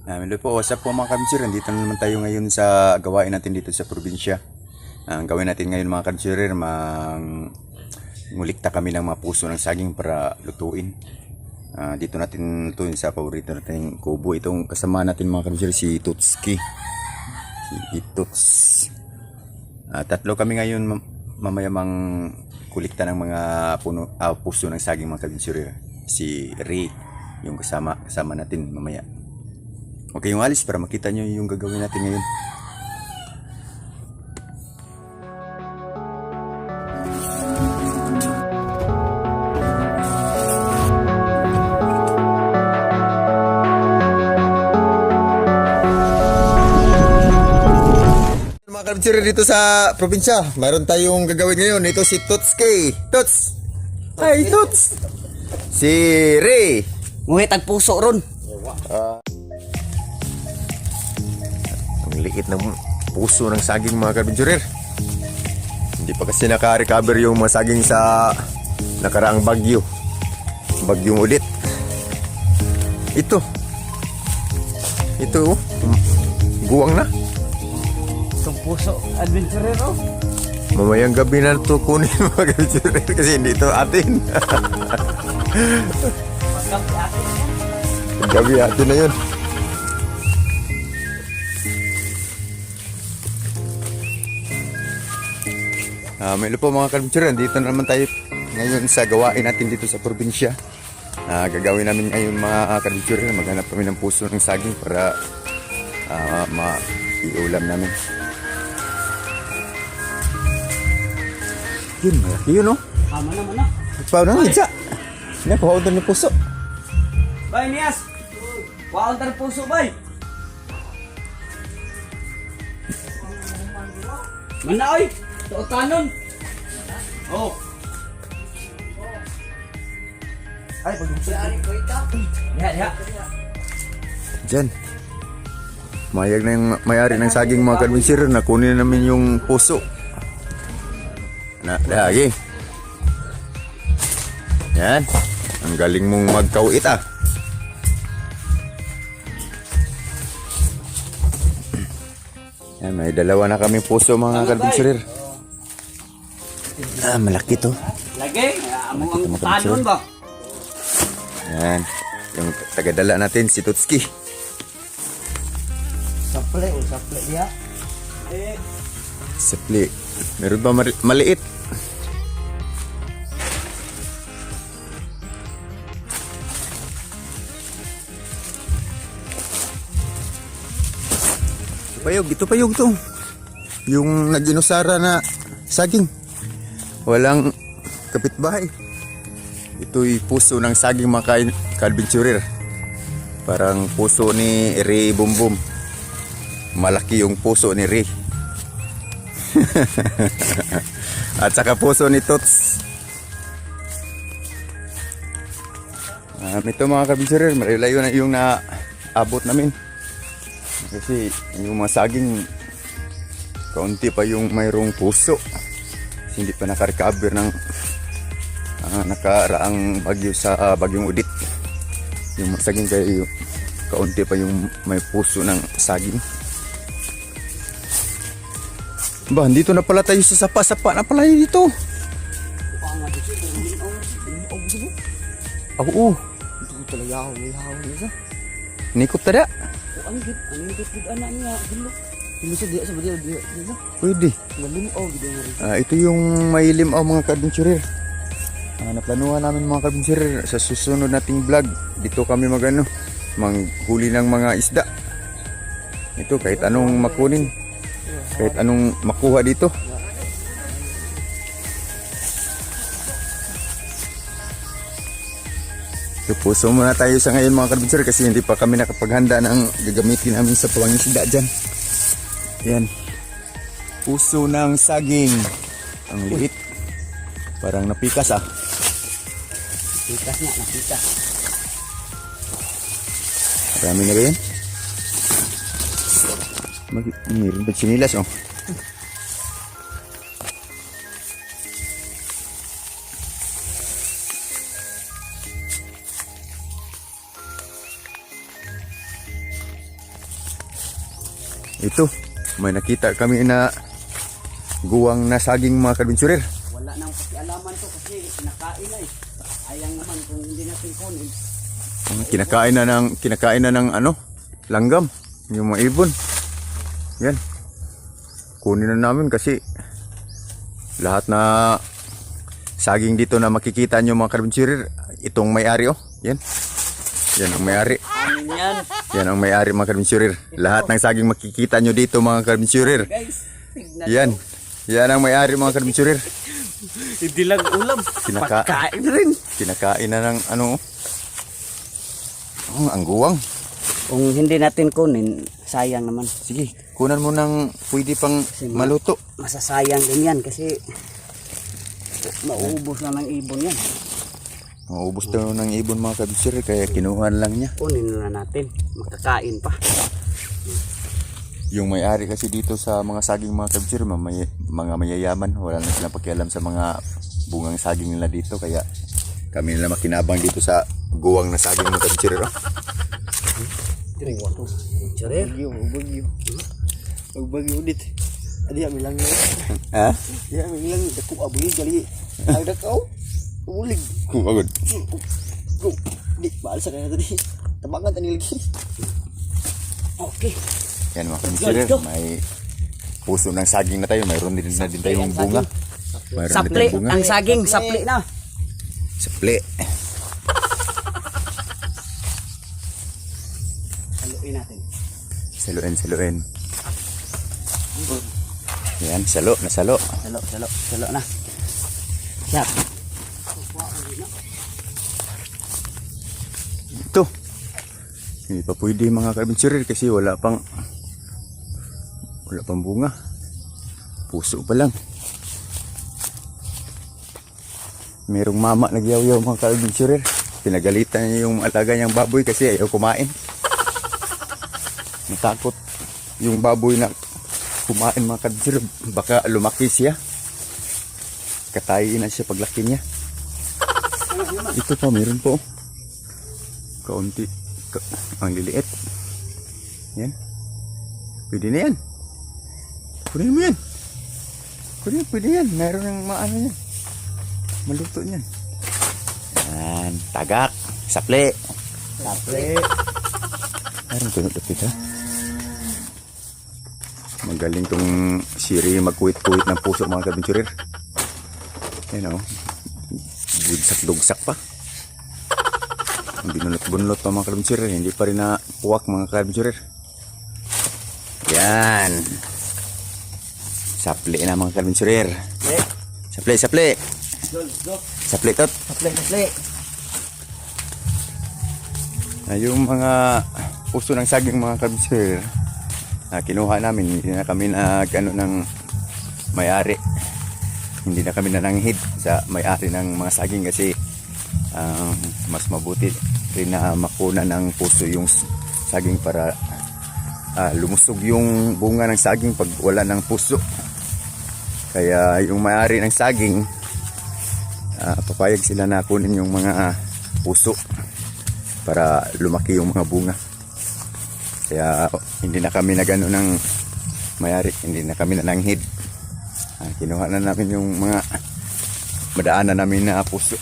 Um, hello po, what's up po mga kabitsir? Nandito na naman tayo ngayon sa gawain natin dito sa probinsya. Ang gawin natin ngayon mga kabitsir, mang ngulikta kami ng mga puso ng saging para lutuin. Ah, dito natin lutuin sa paborito natin kubo. Itong kasama natin mga kabitsir, si Tutski. Si Ituts. Ah, tatlo kami ngayon mam- mamaya mang kulikta ng mga puno, ah, puso ng saging mga kabitsir. Si Ray, yung kasama, kasama natin mamaya. Okay yung alis para makita nyo yung gagawin natin ngayon. Mga dito sa probinsya, mayroon tayong gagawin ngayon. Ito si Tots K. Tots! Hi, Tots! Si Ray! Nguhit ang puso ron. Ang liit ng puso ng saging mga kabinjurer. Hindi pa kasi naka-recover yung mga saging sa nakaraang bagyo. Bagyong ulit. Ito. Ito. oh. Guwang na. Itong puso. Adventurer oh. Mamayang gabi na ito kunin mga kabinjurer kasi hindi ito atin. Atin. gabi atin na yun. Ah, may po mga kalmutsuran, dito na naman tayo ngayon sa gawain natin dito sa probinsya. Ah, gagawin namin ngayon mga kalmutsuran, maghanap kami ng puso ng saging para ah, ma-iulam namin. Yun, malaki yun oh. Tama naman na. Pagpaw na ng isa. Nakuha doon ng puso. Bay, Nias! Waon tar puso, bay! Mana, oy! Tuotanon! Oh! Ay, pag-usap. Diha, diha. Diyan. Mayag na yung may-ari ng saging mga kadwinsir na kunin namin yung puso. Na, lagi. Yan. Ang galing mong magkauit ah. Yan, may dalawa na kami puso mga kadwinsir. Ah, malaki to. Lagi, among ang tanon ba? Yan. Yung tagadala natin si Tutski. Saple, o saple diha. Eh, Sapli. Meron ba mali- maliit? Payog, ito payog to. Yung nag-inusara na saging. Walang kapitbahay. Ito'y puso ng saging mga ka- ka-adventurer. Parang puso ni Ray Bumbum. Malaki yung puso ni Ray. At saka puso ni Tots. Um, ito mga kabinsirer, marilayo na yung naabot namin. Kasi yung mga saging, kaunti pa yung mayroong puso. Hindi pa nakarecover ng ah, nakaraang bagyo sa ah, bagyong udit. Yung saging yung kaunti pa yung may puso ng saging. Ba, dito na pala tayo sa sapa-sapa na pala dito. dito, linaw, linaw dito. Talaga ako, lihaw nila. nikot tada. Ang git, ang git, anak niya, gulo. Sa diya, sa diya, diya, diya. Pwede. Nalinaw, gito mo rin. Ah, ito yung may limaw mga ka-adventurer. Ah, naplanuhan namin mga ka-adventurer sa susunod nating vlog. Dito kami magano, manghuli ng mga isda. Ito kahit anong makunin. Kahit anong makuha dito. So, puso muna tayo sa ngayon mga ka-adventurer kasi hindi pa kami nakapaghanda ng gagamitin namin sa pangisda dyan. Yan. Puso ng saging. Ang liit. Parang napikas ah. Pitas nga, nakita. Marami na ba yan? Mag mayroon ba sinilas oh? Ito, may nakita kami na guwang na saging mga kadventurer. Wala nang pakialaman to kasi kinakain na eh. Ayang naman kung hindi natin kunin. Kinakain na ng kinakain na ng ano, langgam, yung mga ibon. Yan. Kunin na namin kasi lahat na saging dito na makikita nyo mga kadventurer, itong may-ari oh. Yan. Yan ang may-ari. Amin yan. Yan ang may-ari mga kadventurer. Lahat ng saging makikita nyo dito mga tignan. Yan. Yan ang may-ari mga kadventurer. Hindi lang ulam. Kinaka- Pagkain rin. Kinakain na ng ano. Oh, ang guwang. Kung hindi natin kunin, sayang naman. Sige, kunan mo ng pwede pang maluto. Masasayang din yan kasi mauubos na ng ibon yan. Maubos daw ng ibon mga kabisir kaya kinuha lang niya. Kunin na natin. Makakain pa. Yung may-ari kasi dito sa mga saging mga kabisir, mamay, mga mayayaman, wala na silang pakialam sa mga bungang saging nila dito kaya kami nila makinabang dito sa guwang na saging mga kabisir. Oh. Chere. Bagyo, bagyo. Magbagyo ulit. Adi kami lang lang. Ha? Di kami lang dako aboy gali. Ang dakaw. Ulig. Kumagod. Go. Di baal sa kanya tadi. Tabangan tani lagi. Okay. Yan mga kabisir, may puso ng saging na tayo. Mayroon din na din tayong bunga. Mayroon din Sapli. tayong bunga. Ang saging. Sapli na. Sapli. Haluin natin. Saluin, saluin. Yan, salo, nasalo. Salo, salo, salo na. Yan. Ito. Hindi pa pwede mga kabinsirir kasi wala pang wala pang bunga. Puso pa lang. Merong mama nagyaw-yaw mga kabinsirir. Pinagalitan niya yung alaga niyang baboy kasi ayaw kumain. Natakot yung baboy na kumain mga kabinsirir. Baka lumaki siya. Katayin na siya paglaki niya. Ito pa, meron po. Kaunti. Ang liliit. Yan. Pwede na yan. Kunin mo yan. Kunin, pwede yan. Meron ng maano yan. Maluto yan. Yan. Tagak. Sapli. Sapli. Meron tunod na kita. Magaling tong siri magkuit-kuit ng puso mga kabinsurir. Yan o. Bugsak-dugsak pa. Binulot-bunlot pa mga kabinsurir. Hindi pa rin na puwak mga kabinsurir. Yan. Sapli na mga kabinsurir. Eh. Sapli, sapli. Sapli tot. Sapli, sapli. na yung mga puso ng saging mga kabisir na kinuha namin hindi na kami nag ano ng may-ari hindi na kami nananghid sa may-ari ng mga saging kasi um, mas mabuti rin na makuna ng puso yung saging para ah, lumusog yung bunga ng saging pag wala ng puso kaya yung may-ari ng saging ah, papayag sila na kunin yung mga ah, puso para lumaki yung mga bunga. Kaya hindi na kami nagano ng mayari, hindi na kami nananghid. Ah, kinuha na namin yung mga madaanan namin na puso.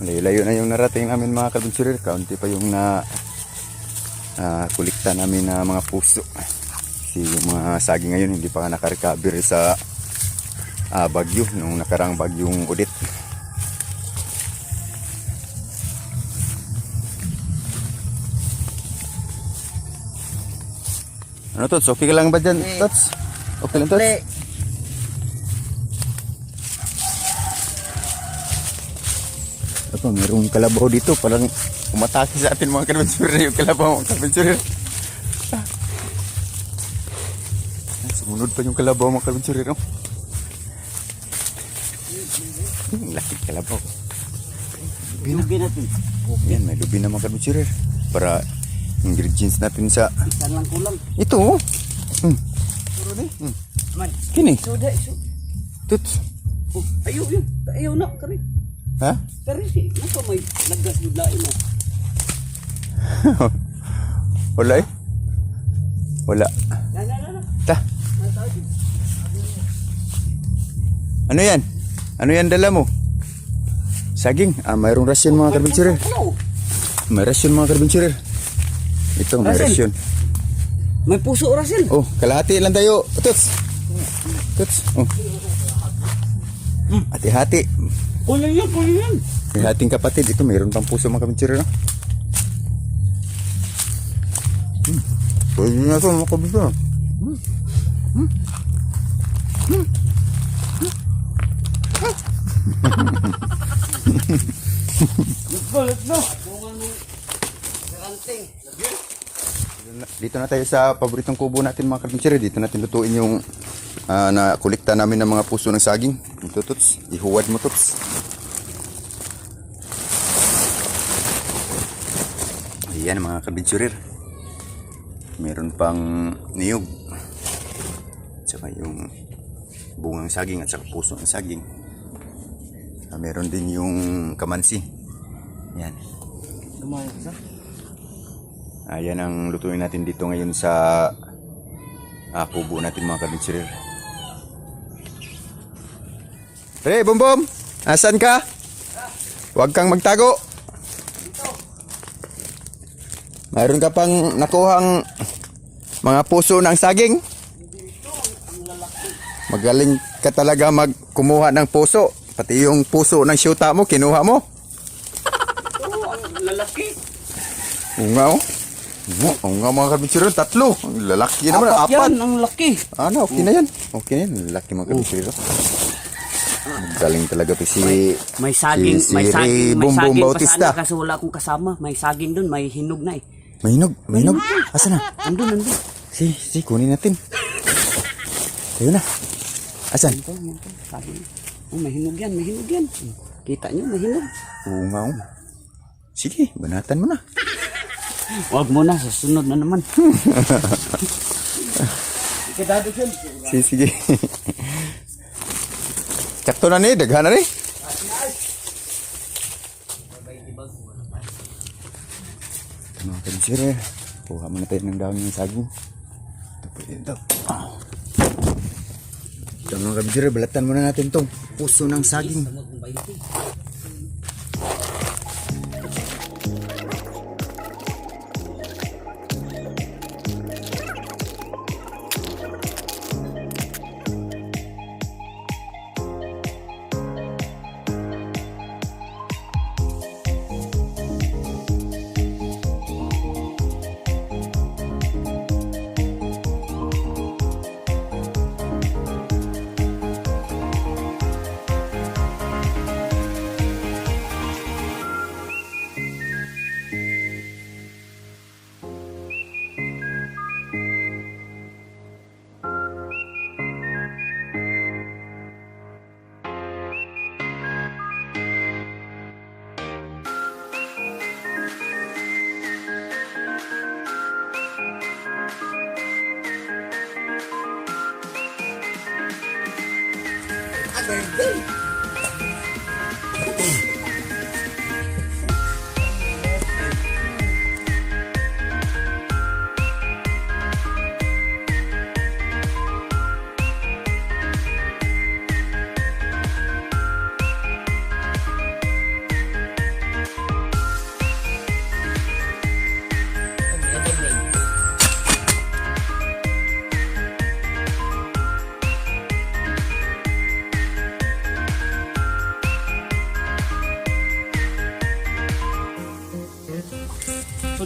Malayo-layo na yung narating namin mga kabinsurir. Kaunti pa yung na ah, kulikta namin na mga puso. Kasi yung mga saging ngayon hindi pa nakarecover sa ah, bagyo, nung nakarang bagyong udit. Ano Tots? Okay ka lang ba dyan, Tots? Okay lang, Tots? Ito, mayroong kalabaw dito. Parang umatake sa atin mga kabinsurir yung kalabaw mga kabinsurir. Ah. Sumunod pa yung kalabaw mga kabinsurir. Oh. Hmm, Laki kalabaw. Lugi natin. Yan, may lubi na mga kabinsurir. Para ingredients natin sa... Isa lang kulang. Ito, oh. Hmm. Puro ni. Man. Kini. Suda, suda. Tots. Oh, ayaw yun. Ayaw na. Kari. Ha? Kari si. Nasa may naggas biglain na. Wala eh. Wala. Yan, yan, yan. Ta. Ano yan? Ano yan dala mo? Saging. Ah, mayroong rasyon mga karbinsurer. Ano? May rasyon mga karbinsurer. Ito, may Rasyon? rasyon. May puso, Russell. Oh, kalahati lang tayo. Tuts. Tuts. Oh. Hati-hati. Kunin yan, kunin yan. May hating kapatid. Ito, mayroon pang puso mga. No? Hmm. Pwede na ito mga karbinsurer. Let's go, let's go. Bunga nung garanting. Dito na tayo sa paboritong kubo natin mga karbinsurer. Dito natin lutuin yung ah, na kolekta namin ng mga puso ng saging. Ito, Tuts. Ihuwad mo, Tuts. Ayan mga kabinsurir. Meron pang niyog. Tsaka yung bungang saging at saka puso ng saging. Ah, meron din yung kamansi. Yan. Lumayo ka sa? Ayan ang lutuin natin dito ngayon sa ah, kubo natin mga kabinsurir. Pre, Bum Bum! Asan ka? Huwag kang magtago. Mayroon ka pang nakuhang mga puso ng saging. Magaling ka talaga magkumuha ng puso. Pati yung puso ng syuta mo, kinuha mo. Oo, ang lalaki. Oo oh. Oo, oo nga mga kabinsurir, tatlo. Ang lalaki naman, Apat apat. yan, ang laki. Ano, okay na yan. Okay na yan. Laki mga kabisiro. Galing talaga to si... May saging, si, may si saging, Ray may saging Bautista. pa sana kasi wala akong kasama. May saging dun, may hinog na eh. May hinog, may hinog. Asa na? Andun, andun. Si, si, kunin natin. Ayun na. Asan? Ito, ito, saging. Oh, may hinog yan, may hinog yan. Kita nyo, may hinog. Oo nga oh. Sige, banatan mo na. Huwag mo na, sa sunod na naman. Sige, sige. Sakto na ni, daghan na ni. Ito mga kabisiro. Kuha muna tayo ng dahon ng saging. Ito po. Ah. Ito mga kabisiro, balatan muna natin tong puso ng saging.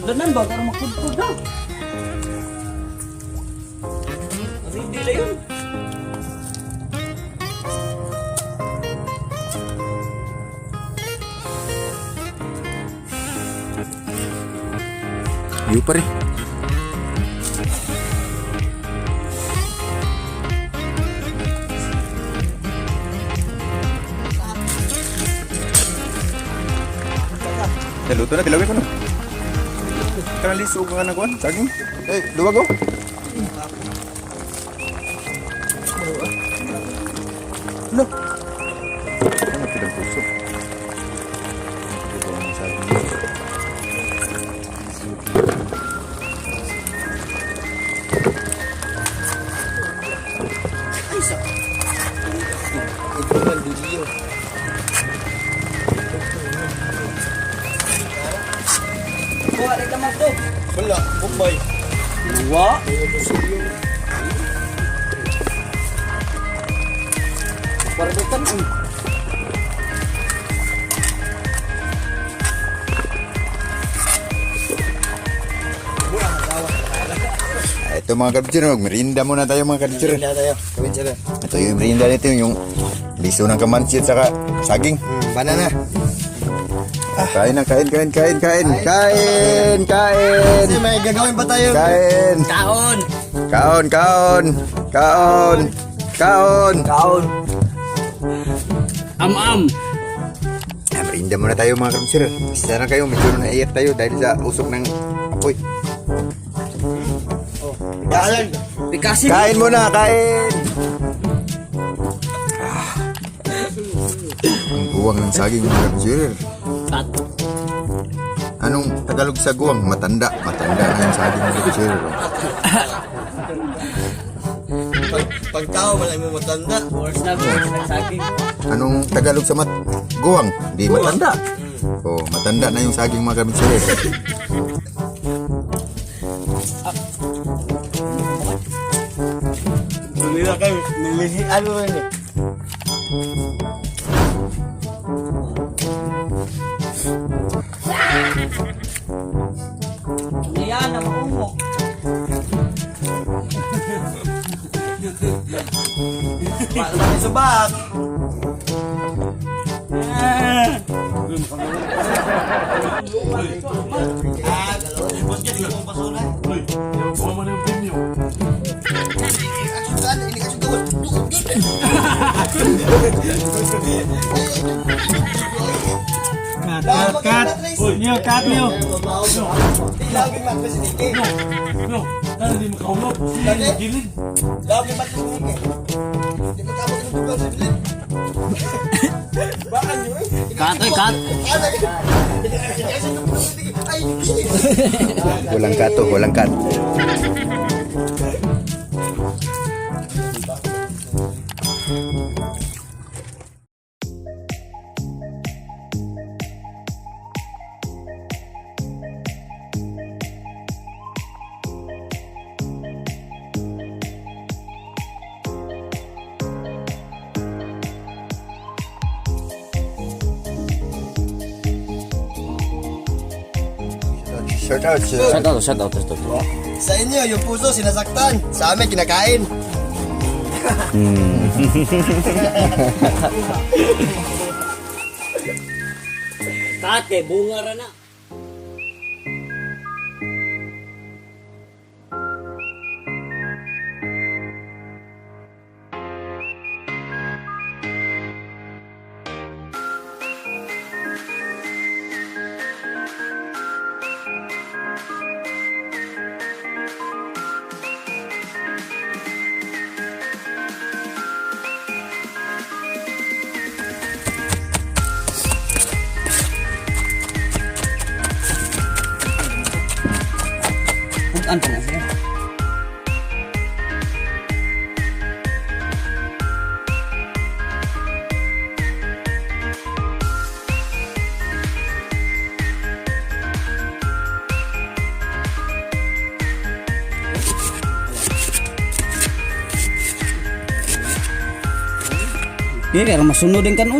Sudanan ba? Para makudkod na. Hindi na yun. Iyo pa rin. Naluto na, tilawin ko na. Kanang liso ka na kuhan, saging. Eh, luwag oh. Mga kabitsir, magmerinda muna tayo mga kabitsir. Hindi tayo. Kawin sila. Ito yung merinda nito, yung liso ng kamansit saka saging. Banana. Kain na, kain, kain, kain, kain, kain, kain, Kasi may gagawin pa tayo. kain, Kaon. kaon, kaon, kaon, kaon. Kaon. Am-am. Ah, merinda muna tayo mga kabitsir. Isa na kayo, medyo naiyak tayo dahil sa usok ng apoy. Dalan. Pikasin. Kain muna, kain! Ah. Ang guwang ng saging mga. Kat. Anong Tagalog sa guwang? Matanda. Matanda na yung saging mga kabitsir. Pag, pag tao, malay mo matanda. Worst na worst na saging. Anong Tagalog sa mat guwang? Di matanda. Oh, matanda na yung saging mga kabitsir. Tumira kayo. Nilisi, ano rin eh. Yan na maumok. Malaki subak. Cut, cut, cut. Niyo, cut niyo. Lagi man kasi nike. No, dahil hindi makaulog. Lagi? Gilid. Lagi man kasi nike. Di ko tapos ng tugal sa dilim. Bakal nyo. Ay, Walang kato, walang kat. Shout out Shout out, shout out, shout out. Sa inyo, yung puso sinasaktan. Sa amin, kinakain. Tate, bunga ra na. Kaya kaya masunod din kanon.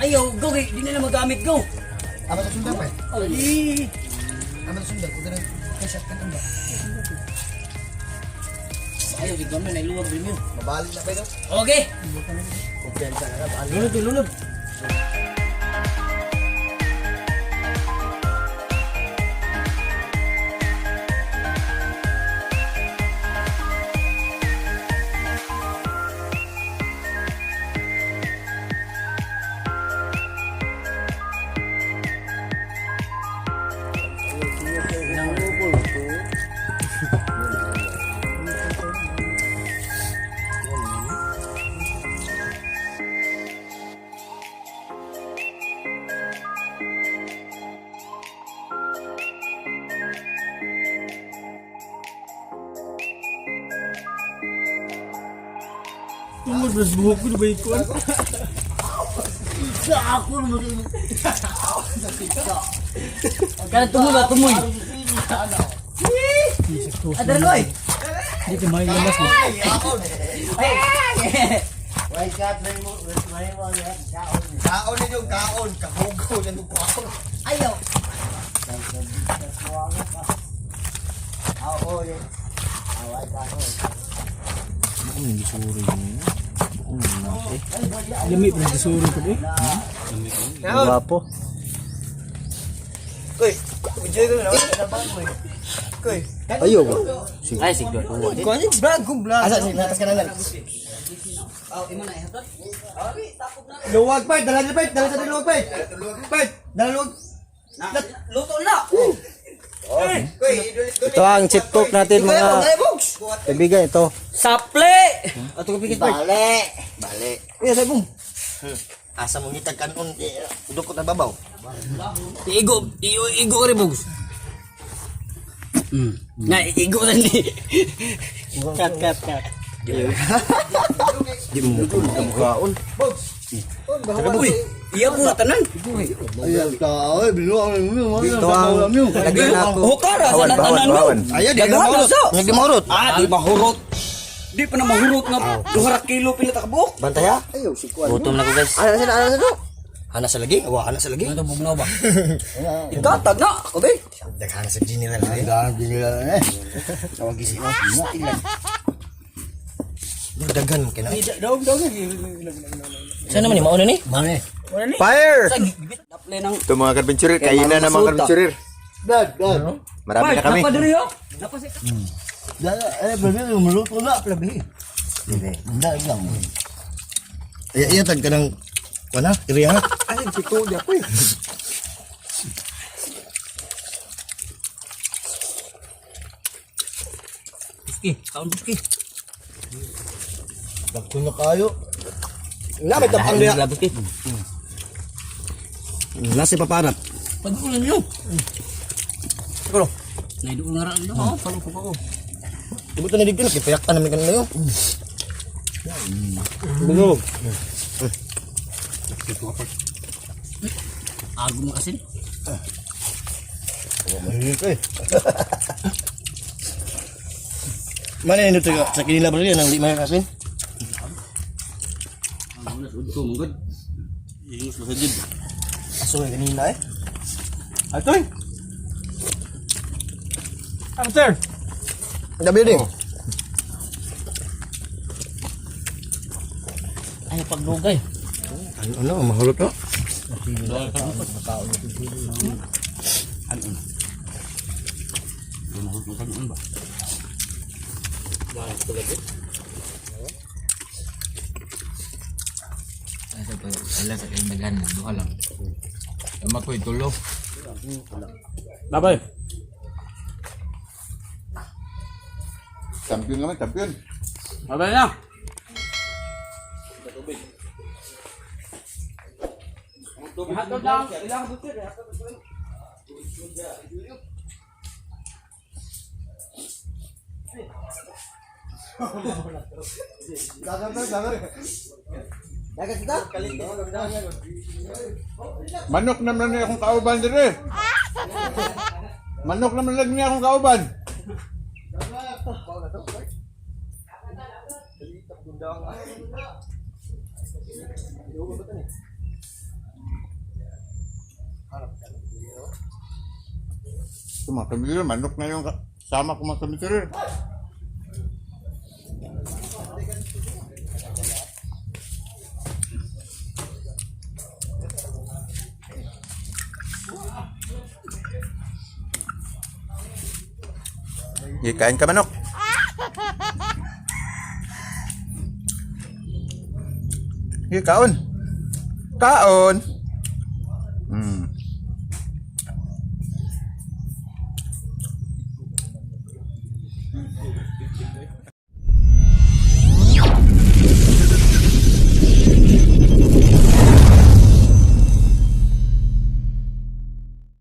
Ayaw, go, eh. di na na magamit, go. Apa sa sundan pa? Ay, Apa sa sundan? Kuda na kasya ka tanda. ayaw, di gamay, nailuwag din yun. Mabalik na pa ito. Okay. Kumpiyansa na na. Balik. Lulog, lulog. Tungod belas buhok ko ba ikuan? Kaya tumoy ba, tumoy. Adar ko, eh. Di ka may lamas mo. Why kat na mo? May mo yan. Kaon. Kaon ninyo, kaon. Kahugaw na nung kaon. Ayaw. Oo, yun. Away kaon. Lami pa na suro ko eh. Guwapo. Koy, enjoy ko na. Ko. Koy. Ayo ba? Ay, sigdo. Ko ani vlog kong vlog. Asa ni natas ka na lang. Oh. Luwag pa, dala na pa, dala sa luwag pa. Luwag pa, dala luwag. Luto na. Koy, Ito ang chip cook natin mga kaibigan ito. Saple! Ato ko pikit pa. Bale. Bale. Iya, say bum. Asa mo ngitag kanon dukot na babaw. Igo, igo, igo ka rin, Bugs. Hmm. Nga, igo ka rin. Cut, cut, cut. Di mo kaon. Uy, iya mo na tanan. Ayan ka, oy, binuang mo. Ito ang lagyan na ako. Hukara sa natanan mo. Ayan, di na mahurot. Hindi mahurot. Ah, di mahurot. Di pa na mahurot nga. Duhara kilo pinatakabok. Bantay ha? Ayaw, si Kuan. Gutom na ko guys. Ano sila, ano sila? Hana sa lagi? Awa, hana sa lagi? Ano bugnaw ba? Ikatag na. Ako ba? Daghana sa general. Daghana sa general. Tawag isi mo. Ilan. Daghan mo kina. Saan naman ni? Mauna ni? Mauna ni. Fire! Ito mga kadventurer, kain na mga kadventurer. Dad, dad. Marami na kami. Napa diri yo. Napa si... Dad, eh, babi, maluto na, plabi. Hindi, dad lang. Iya, iya, tag ka ng, wala, iriya? Ay, siko di ako eh. Buski, kaon buski. Dagko na kayo. Na, may tapang niya. buski. Nasi paparat. Pagulan niyo. Pero, naido nga ra ito. Oh, palo ko ko. Ibu na dito, kipayak ka namin kanina yun. Bulog. Ago mo kasi. Eh. Mana yang itu sa kinila ba yan ang di makakasin? Ago na ko mungod. Ingos na sajid. Aso nga kanina eh. Atoy. After. Gabi din. Ay pagdugay. Ano, ano, mahulot no? Wala sa kayong dagan, duha lang. Tama ko itulo. Labay. Champion naman, champion. Labay na. Hatod lang. Ilang butir. Manok naman na akong kauban dire. Manok naman lang niya akong kauban. Ito mga kamilir, manok na yung sama ko mga kamilir. Sige, kain ka manok. Sige, kaon. Kaon.